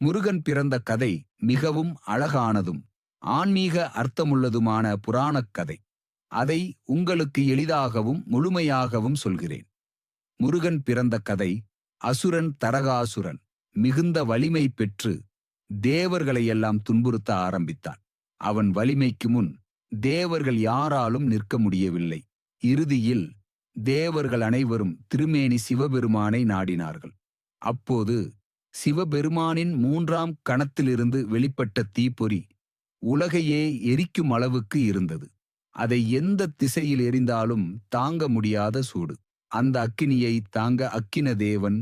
முருகன் பிறந்த கதை மிகவும் அழகானதும் ஆன்மீக அர்த்தமுள்ளதுமான புராணக் கதை. அதை உங்களுக்கு எளிதாகவும் முழுமையாகவும் சொல்கிறேன். முருகன் பிறந்த கதை அசுரன் தரகாசுரன் மிகுந்த வலிமை பெற்று தேவர்களையெல்லாம் துன்புறுத்த ஆரம்பித்தான். அவன் வலிமைக்கு முன் தேவர்கள் யாராலும் நிற்க முடியவில்லை. இறுதியில் தேவர்கள் அனைவரும் திருமேனி சிவபெருமானை நாடினார்கள். அப்போது சிவபெருமானின் மூன்றாம் கணத்திலிருந்து வெளிப்பட்ட தீப்பொறி உலகையே எரிக்கும் அளவுக்கு இருந்தது. அதை எந்த திசையில் எரிந்தாலும் தாங்க முடியாத சூடு. அந்த அக்கினியை தாங்க அக்கின தேவன்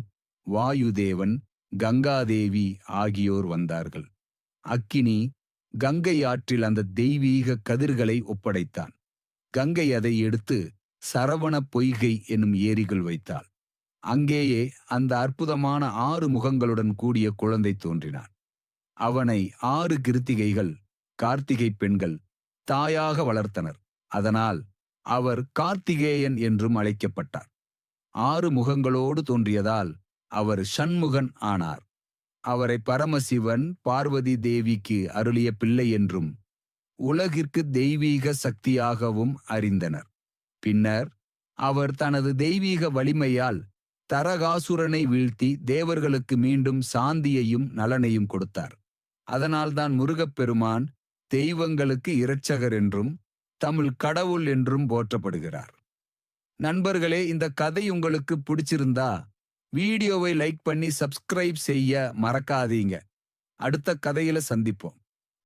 வாயுதேவன் கங்காதேவி ஆகியோர் வந்தார்கள். அக்கினி கங்கை ஆற்றில் அந்த தெய்வீக கதிர்களை ஒப்படைத்தான். கங்கை அதை எடுத்து சரவண பொய்கை என்னும் ஏரிகள் வைத்தாள். அங்கேயே அந்த அற்புதமான ஆறு முகங்களுடன் கூடிய குழந்தை தோன்றினான். அவனை ஆறு கிருத்திகைகள் கார்த்திகை பெண்கள் தாயாக வளர்த்தனர். அதனால் அவர் கார்த்திகேயன் என்றும் அழைக்கப்பட்டார். ஆறு முகங்களோடு தோன்றியதால் அவர் ஷண்முகன் ஆனார். அவரை பரமசிவன் பார்வதி தேவிக்கு அருளிய பிள்ளை என்றும் உலகிற்கு தெய்வீக சக்தியாகவும் அறிந்தனர். பின்னர் அவர் தனது தெய்வீக வலிமையால் தரகாசுரனை வீழ்த்தி தேவர்களுக்கு மீண்டும் சாந்தியையும் நலனையும் கொடுத்தார். அதனால்தான் முருகப்பெருமான் தெய்வங்களுக்கு இரட்சகர் என்றும் தமிழ் கடவுள் என்றும் போற்றப்படுகிறார். நண்பர்களே இந்த கதை உங்களுக்கு பிடிச்சிருந்தா வீடியோவை லைக் பண்ணி சப்ஸ்கிரைப் செய்ய மறக்காதீங்க. அடுத்த கதையில சந்திப்போம்.